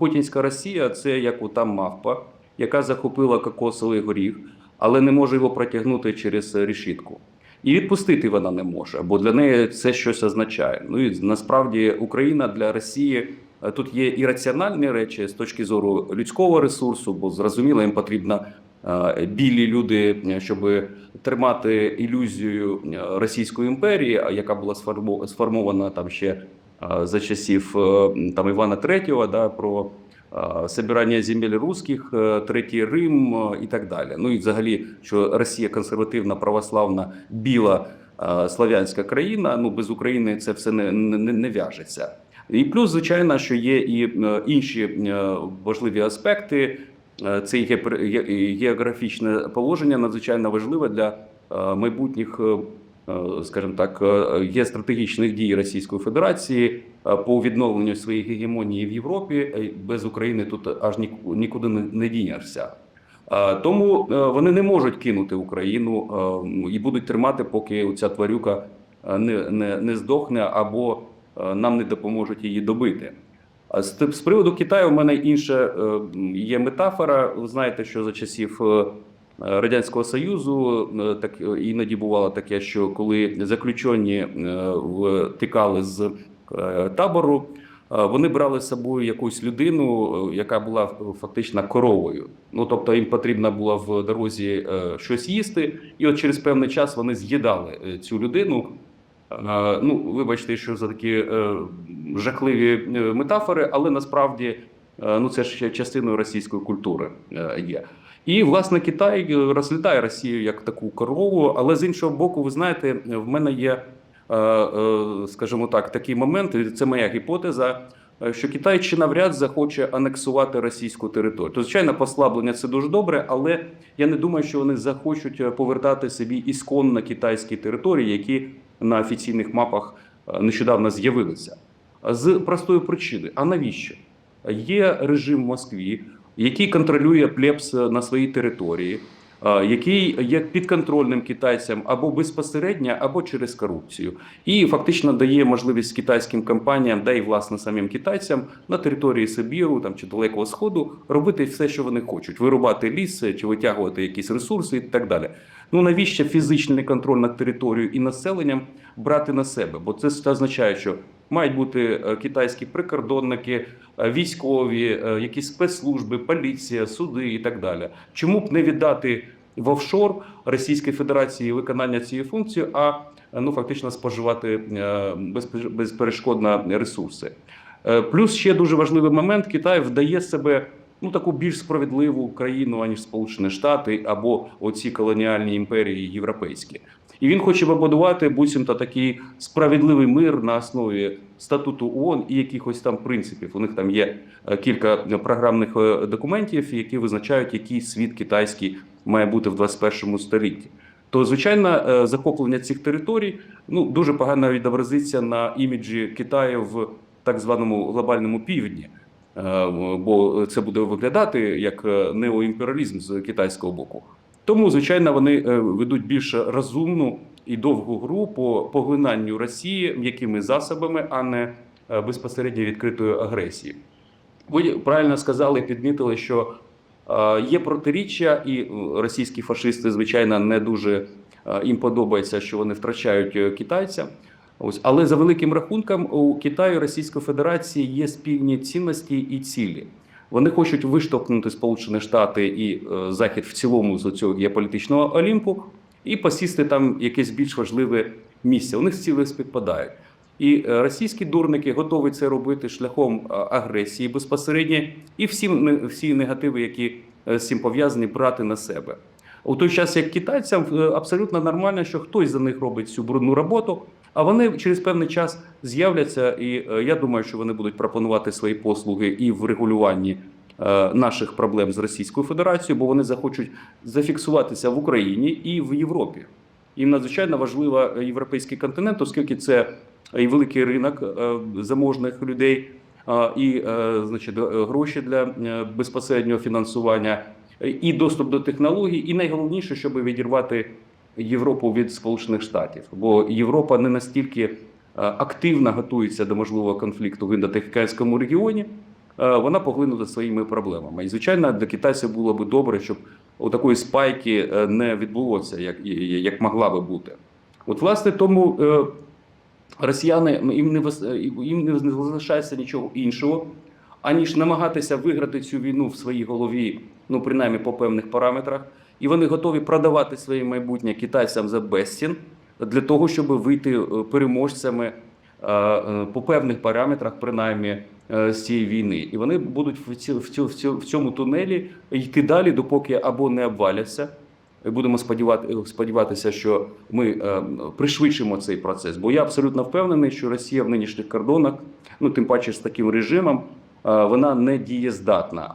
Путінська Росія це як ота мавпа, яка захопила кокосовий горіх, але не може його протягнути через решітку. І відпустити вона не може, бо для неї це щось означає. Ну і насправді Україна для Росії е, тут є і раціональні речі з точки зору людського ресурсу, бо зрозуміло, їм потрібно е, білі люди, е, щоб тримати ілюзію Російської імперії, яка була сформована там ще за часів е, там Івана III, да, про собирання земель русських, е, Третій Рим е, і так далі. Ну і взагалі, що Росія консервативна, православна, біла слав'янська країна. Ну без України це все не, не, не в'яжеться. І плюс, звичайно, що є і інші важливі аспекти. Це географічне положення надзвичайно важливе для майбутніх, скажімо так, е, є стратегічних дій Російської Федерації е, по відновленню своєї гегемонії в Європі. Е, Без України тут аж нікуди не- не дінешся. Е, Тому е, вони не можуть кинути Україну е, і будуть тримати, поки ця тварюка е, не, не, не здохне або е, нам не допоможуть її добити. З, приводу Китаю в мене інша е, є метафора. Ви знаєте, що за часів е, Радянського Союзу е, так е, іноді бувало таке, що коли заключені е, втікали з табору, вони брали з собою якусь людину, яка була фактично коровою. Ну тобто їм потрібно було в дорозі щось їсти, і от через певний час вони з'їдали цю людину. Ну, вибачте, що за такі жахливі метафори, але насправді ну це ж частиною російської культури є. І власне Китай е, розглядає Росію як таку корову, але з іншого боку, ви знаєте, в мене є, е, е, скажімо так, такий момент. Це моя гіпотеза. Що Китай чи навряд захоче анексувати російську територію. То, звичайно, послаблення це дуже добре, але я не думаю, що вони захочуть повертати собі ісконно китайські території, які на офіційних мапах нещодавно з'явилися. З простої причини: а навіщо? Є режим в Москві, який контролює плебс на своїй території, е, який є підконтрольним китайцям або безпосередньо, або через корупцію, і фактично дає можливість китайським компаніям, да й власне самим китайцям на території Сибіру там чи Далекого Сходу робити все, що вони хочуть: вирубати ліс чи витягувати якісь ресурси і так далі. Ну навіщо фізичний контроль над територією і населенням брати на себе? Бо це означає, що мають бути е, китайські прикордонники, е, військові, е, якісь спецслужби, поліція, суди і так далі. Чому б не віддати в офшор Російської Федерації виконання цієї функції, а ну фактично споживати безперешкодно ресурси? Плюс ще дуже важливий момент: Китай вдає себе ну таку більш справедливу країну, аніж Сполучені Штати або оці колоніальні імперії європейські. І він хоче побудувати буцімто такий справедливий мир на основі статуту ООН і якихось там принципів. У них там є е, кілька програмних е, документів, які визначають, який світ китайський має бути в 21 столітті. То звичайно, е, захоплення цих територій ну дуже погано відобразиться на іміджі Китаю в так званому глобальному півдні. Е, бо це буде виглядати як е, неоімперіалізм з китайського боку. Тому, звичайно, вони е, ведуть більш розумну і довгу гру по поглинанню Росії м'якими засобами, а не безпосередньо відкритої агресії. Ви правильно сказали, підмітили, що є протиріччя, і російські фашисти, звичайно, не дуже їм подобається, що вони втрачають китайця. Ось, але за великим рахунком у Китаю Російської Федерації є спільні цінності і цілі. Вони хочуть виштовхнути Сполучені Штати і е, Захід в цілому з цього геополітичного олімпу і посісти там якесь більш важливе місце. У них ціли співпадають. І е, російські дурники готові це робити шляхом е, агресії безпосередньо, і всі, всі негативи, які з цим пов'язані, брати на себе. У той час, як китайцям абсолютно нормально, що хтось за них робить цю брудну роботу, а вони через певний час з'являться, і е, я думаю, що вони будуть пропонувати свої послуги і в регулюванні е, наших проблем з Російською Федерацією, бо вони захочуть зафіксуватися в Україні і в Європі. Їм надзвичайно важлива е, європейський континент, оскільки це і великий ринок е, заможних людей, і значить, гроші для безпосереднього фінансування, і доступ до технологій, і найголовніше, щоб відірвати Європу від Сполучених Штатів, бо Європа не настільки е, активно готується до можливого конфлікту в індотихоокеанському регіоні. е, вона поглинута своїми проблемами. І звичайно, для китайців було б добре, щоб у такої спайки е, не відбулося, як, як могла би бути. От, власне, тому росіяни їм не їм не залишається нічого іншого, аніж намагатися виграти цю війну в своїй голові, ну принаймні по певних параметрах, і вони готові продавати своє майбутнє китайцям за безцін для того, щоб вийти е, переможцями е, е, по певних параметрах, принаймні. З цієї війни, і вони будуть в цьому тунелі йти далі, допоки або не обваляться, Будемо сподівати, сподіватися, що ми пришвидшимо цей процес. Бо я абсолютно впевнений, що Росія в нинішніх кордонах, ну тим паче з таким режимом, вона не дієздатна.